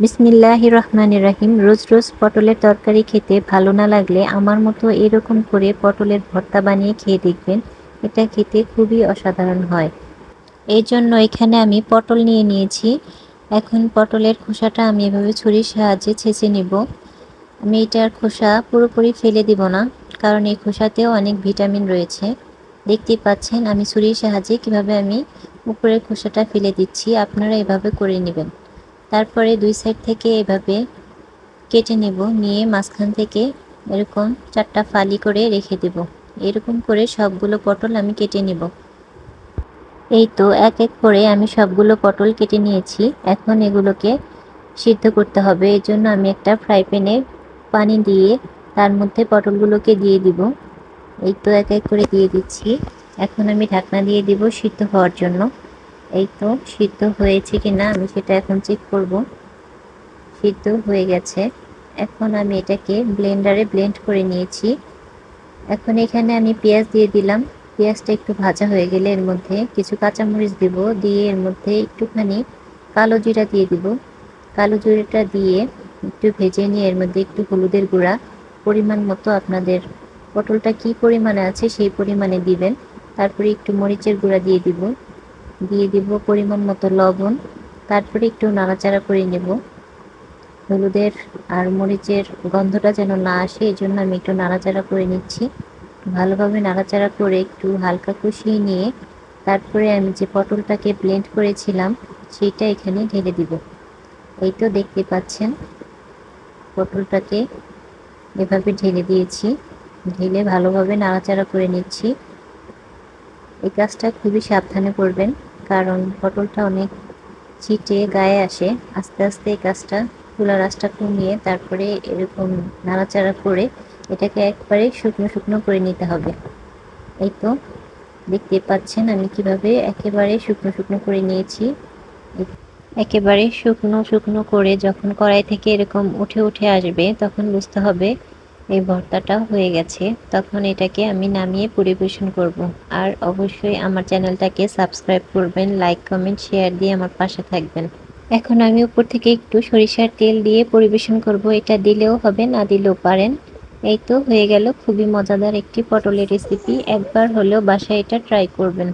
বিসমিল্লাহ রহমান রাহিম রোজ রোজ পটলের তরকারি খেতে ভালো না লাগলে আমার মতো এরকম করে পটলের ভর্তা বানিয়ে খেয়ে দেখবেন, এটা খেতে খুবই অসাধারণ হয়। এই জন্য এখানে আমি পটল নিয়ে নিয়েছি। এখন পটলের খোসাটা আমি এভাবে ছুরির সাহায্যে ছেঁচে নেব। আমি এটার খোসা পুরোপুরি ফেলে দিব না, কারণ এই খোসাতেও অনেক ভিটামিন রয়েছে। দেখতে পাচ্ছেন, আমি ছুরির সাহায্যে কীভাবে আমি উপরের খোসাটা ফেলে দিচ্ছি, আপনারা এভাবে করে নেবেন। তারপরে দুই সাইড থেকে এভাবে কেটে নেব, নিয়ে মাঝখান থেকে এরকম চারটা ফালি করে রেখে দেব। এরকম করে সবগুলো পটল আমি কেটে নেব। এই তো এক এক করে আমি সবগুলো পটল কেটে নিয়েছি। এখন এগুলোকে সিদ্ধ করতে হবে। এই জন্য আমি একটা ফ্রাই প্যানে পানি দিয়ে তার মধ্যে পটলগুলোকে দিয়ে দিব। এই তো এক এক করে দিয়ে দিচ্ছি। এখন আমি ঢাকনা দিয়ে দিব সিদ্ধ হওয়ার জন্য। এই তো, সিদ্ধ হয়েছে কি না আমি সেটা এখন চেক করব। সিদ্ধ হয়ে গেছে। এখন আমি এটাকে ব্লেন্ডারে ব্লেন্ড করে নিয়েছি। এখন এখানে আমি পেঁয়াজ দিয়ে দিলাম। পেঁয়াজটা একটু ভাজা হয়ে গেলে এর মধ্যে কিছু কাঁচামরিচ দিব। দিয়ে এর মধ্যে একটুখানি কালো জিরা দিয়ে দিব। কালো জিরাটা দিয়ে একটু ভেজে নিয়ে এর মধ্যে একটু হলুদের গুঁড়া। পরিমাণ মতো আপনাদের পটলটা কি পরিমাণে আছে সেই পরিমাণে দিবেন। তারপরে একটু মরিচের গুঁড়া দিয়ে দিব। দিয়ে দিব পরিমাণ মতো লবণ। তারপরে একটু নাড়াচাড়া করে নেব। হলুদের আর মরিচের গন্ধটা যেন না আসে এই জন্য আমি একটু নাড়াচাড়া করে নিচ্ছি। ভালোভাবে নাড়াচাড়া করে একটু হালকা কষিয়ে নিয়ে তারপরে আমি যে পটলটাকে ব্লেন্ড করেছিলাম, সেইটা এখানে ঢেলে দিব। এই তো দেখতে পাচ্ছেন, পটলটাকে এভাবে ঢেলে দিয়েছি। ঢেলে ভালোভাবে নাড়াচাড়া করে নিচ্ছি। এই কাজটা খুবই সাবধানে করবেন। কারণ পটলটা অনেক ছিটে গায়ে আসে। আস্তে আস্তে এই কাজটা চুলা রাসটা কমিয়ে তারপরে এরকম নাড়াচাড়া করে এটাকে একবারে শুকনো শুকনো করে নিতে হবে। এই তো, দেখতে পাচ্ছেন আমি কীভাবে একেবারে শুকনো শুকনো করে নিয়েছি। একেবারে শুকনো শুকনো করে যখন কড়াই থেকে এরকম উঠে উঠে আসবে, তখন বুঝতে হবে এই ভর্তাটা হয়ে গেছে, তখন এটাকে আমি নামিয়ে পরিবেশন করব। আর অবশ্যই আমার চ্যানেলটাকে সাবস্ক্রাইব করবেন, লাইক, কমেন্ট, শেয়ার দিয়ে আমার পাশে থাকবেন। এখন আমি উপর থেকে একটু সরিষার তেল দিয়ে পরিবেশন করব। এটা দিলেও হবে, না দিলেও পারেন। এই তো হয়ে গেল, খুবই মজাদার একটি পটলের রেসিপি একবার হলেও বাসায় এটা ট্রাই করবেন।